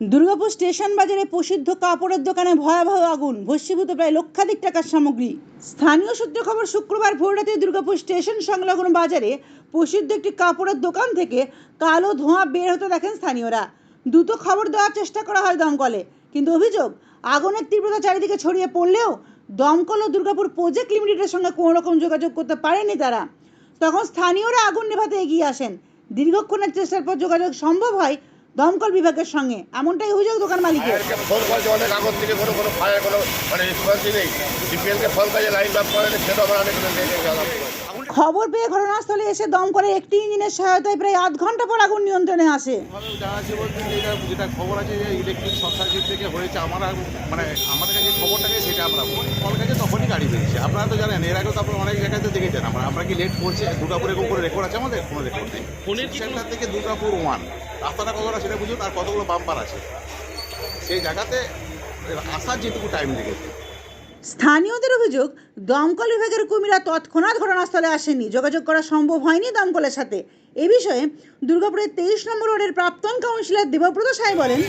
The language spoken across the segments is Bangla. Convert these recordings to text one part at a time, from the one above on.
দুর্গাপুর স্টেশন বাজারে প্রসিদ্ধ কাপড়ের দোকানে ভয়াবহ আগুন। ভস্মীভূত প্রায় লক্ষাধিক টাকার সামগ্রী। স্থানীয় সূত্রে খবর, শুক্রবার ভোররাতে দুর্গাপুর স্টেশন সংলগ্ন বাজারে প্রসিদ্ধ একটি কাপড়ের দোকান থেকে কালো ধোঁয়া বের হতে দেখেন স্থানীয়রা। দ্রুত খবর দেওয়ার চেষ্টা করা হয় দমকলে। কিন্তু অভিযোগ, আগুনের তীব্রতা চারিদিকে ছড়িয়ে পড়লেও দমকল ও দুর্গাপুর প্রজেক্ট লিমিটেডের সঙ্গে কোনো রকম যোগাযোগ করতে পারেনি তারা। তখন স্থানীয়রা আগুন নেভাতে এগিয়ে আসেন। দীর্ঘক্ষণের চেষ্টার পর যোগাযোগ সম্ভব হয় দমকল বিভাগের সঙ্গে। এমনটাই অভিযোগ দোকান মালিকের। ফোন করেছে অনেক আগর থেকে কোনো কোনো ফায়ার কোনো মানে রেসপন্সই নেই। ডিপিএলকে ফোন করেছে লাইন ড্রপ করে সেটা আমরা অনেক খবর পেয়ে ঘটনাস্থলে এসে দমকলের একটি ইঞ্জিনের সহায়তায় প্রায় আধ ঘণ্টা পর আগুন নিয়ন্ত্রণে আসে। যেটা খবর আছে যে ইলেকট্রিক শর্ট সার্কিট থেকে হয়েছে আমরা মানে আমাদের কাছে খবরটাকে সেটা আমরা বলি আমাদের কাছে তখনই গাড়ি পেয়েছে আপনারা তো জানেন এর আগেও তো আপনারা অনেক জায়গাতে দেখেছেন আমরা আমরা কি লেট করছে? দুর্গাপুরে করে রেকর্ড আছে আমাদের? কোনো রেকর্ড নেই। ফোনের সেন্টার থেকে দুর্গাপুর ওয়ান রাস্তাটা কতটা সেটা বুঝুন আর কতগুলো বাম্পার আছে। সেই জায়গাতে আসার যেটুকু টাইম লেগেছে। স্থানীয়দের অভিযোগ দমকল বিভাগের কর্মীরা তৎক্ষণাৎ ঘটনাস্থলে আসেনি যোগাযোগ করা সম্ভব হয়নি দমকলের সাথে। এ বিষয়ে দুর্গাপুরের তেইশ নম্বর ওয়ার্ডের প্রাক্তন কাউন্সিলর দেবব্রত সাই বলেন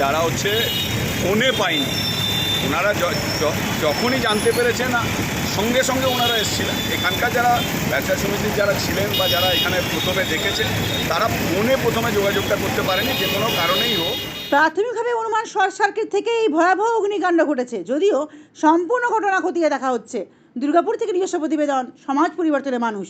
যারা হচ্ছে ফোনে পায়নি। ওনারা যখনই জানতে পেরেছেন, সঙ্গে সঙ্গে ওনারা এসেছিলেন। এখানকার যারা ব্যবসা সমিতির যারা ছিলেন বা যারা এখানে প্রথমে দেখেছে তারা ফোনে প্রথমে যোগাযোগটা করতে পারেনি, যে কোনো কারণেই হোক। প্রাথমিকভাবে অনুমান শর্ট সার্কিট থেকে এই ভয়াবহ অগ্নিকাণ্ড ঘটেছে। যদিও সম্পূর্ণ ঘটনা খতিয়ে দেখা হচ্ছে। দুর্গাপুর থেকে নিজস্ব প্রতিবেদন, সমাজ পরিবর্তনের মানুষ।